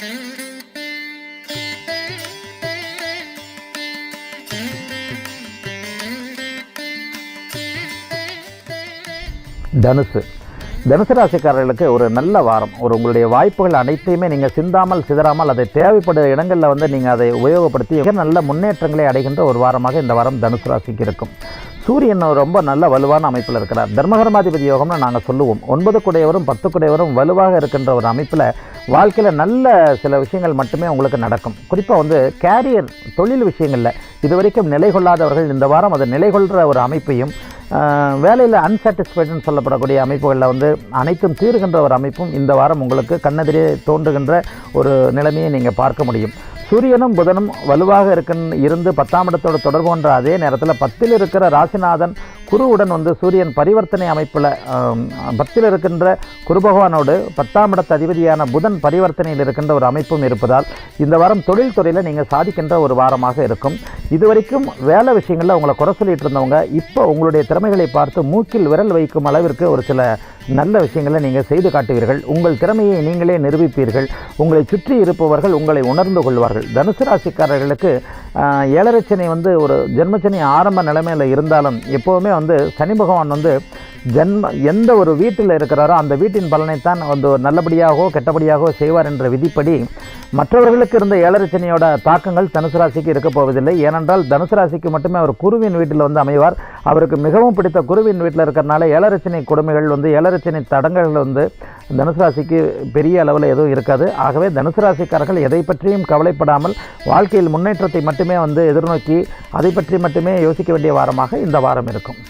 தனுசு. தனுசு ராசிக்காரர்களுக்கு ஒரு நல்ல வாரம். ஒரு உங்களுடைய வாய்ப்புகள் அனைத்தையுமே நீங்கள் சிந்தாமல் சிதறாமல் அதை தேவைப்படும் இடங்களில் வந்து நீங்கள் அதை உபயோகப்படுத்தி மிக நல்ல முன்னேற்றங்களை அடைகின்ற ஒரு வாரமாக இந்த வாரம் தனுசு ராசிக்கு இருக்கும். சூரியன் ரொம்ப நல்ல வலுவான அமைப்பில் இருக்கிறார். தர்மகர்மாதிபதி யோகம்னு நாங்கள் சொல்லுவோம். ஒன்பது குடையவரும் பத்து குடையவரும் வலுவாக இருக்கின்ற ஒரு அமைப்பில் வாழ்க்கையில் நல்ல சில விஷயங்கள் மட்டுமே உங்களுக்கு நடக்கும். குறிப்பாக வந்து கேரியர் தொழில் விஷயங்களில் இதுவரைக்கும் நிலை கொள்ளாதவர்கள் இந்த வாரம் அதை நிலை கொள்கிற ஒரு அமைப்பையும் வேலையில் அன்சாட்டிஸ்ஃபைடுன்னு சொல்லப்படக்கூடிய அமைப்புகளில் வந்து அனைத்தும் தீர்கின்ற ஒரு அமைப்பும் இந்த வாரம் உங்களுக்கு கண்ணெதிரே தோன்றுகின்ற ஒரு நிலைமையை நீங்கள் பார்க்க முடியும். சூரியனும் புதனும் வலுவாக இருக்கன் இருந்து பத்தாம் இடத்தோட தொடர்பு கொண்ட அதே நேரத்தில் பத்தில் இருக்கிற ராசிநாதன் குருவுடன் வந்து சூரியன் பரிவர்த்தனை அமைப்பில் பத்தில் இருக்கின்ற குரு பகவானோடு பத்தாம் இடத்து அதிபதியான புதன் பரிவர்த்தனையில் இருக்கின்ற ஒரு அமைப்பும் இருப்பதால் இந்த வாரம் தொழில் துறையில் நீங்கள் சாதிக்கின்ற ஒரு வாரமாக இருக்கும். இதுவரைக்கும் வேலை விஷயங்களில் உங்களை குறை சொல்லிட்டு இருந்தவங்க இப்போ உங்களுடைய திறமைகளை பார்த்து மூக்கில் விரல் வைக்கும் அளவிற்கு ஒரு சில நல்ல விஷயங்களை நீங்கள் செய்து காட்டுவீர்கள். உங்கள் திறமையை நீங்களே நிரூபிப்பீர்கள். உங்களை சுற்றி இருப்பவர்கள் உங்களை உணர்ந்து கொள்வார்கள். தனுசு ராசிக்காரர்களுக்கு ஏழரை சனி வந்து ஒரு ஜென்மச்சனி ஆரம்ப நிலைமையில் இருந்தாலும் எப்போவுமே வந்து சனி பகவான் வந்து ஜென்ம எந்த ஒரு வீட்டில் இருக்கிறாரோ அந்த வீட்டின் பலனைத்தான் வந்து ஒரு நல்லபடியாகவோ கெட்டபடியாகவோ செய்வார் என்ற விதிப்படி மற்றவர்களுக்கு இருந்த ஏழரைச்சனியோட தாக்கங்கள் தனுசு ராசிக்கு இருக்கப் போவதில்லை. ஏனென்றால் தனுசு ராசிக்கு மட்டுமே அவர் குருவின் வீட்டில் வந்து அமைவார். அவருக்கு மிகவும் பிடித்த குருவின் வீட்டில் இருக்கிறனால ஏழரைச்சனை கொடுமைகள் வந்து ஏழரைச்சனை தடங்கல்கள் வந்து தனுசு ராசிக்கு பெரிய அளவில் எதுவும் இருக்காது. ஆகவே தனுசு ராசிக்காரர்கள் எதை பற்றியும் கவலைப்படாமல் வாழ்க்கையில் முன்னேற்றத்தை மட்டுமே வந்து எதிர்நோக்கி அதை பற்றி மட்டுமே யோசிக்க வேண்டிய வாரமாக இந்த வாரம் இருக்கும்.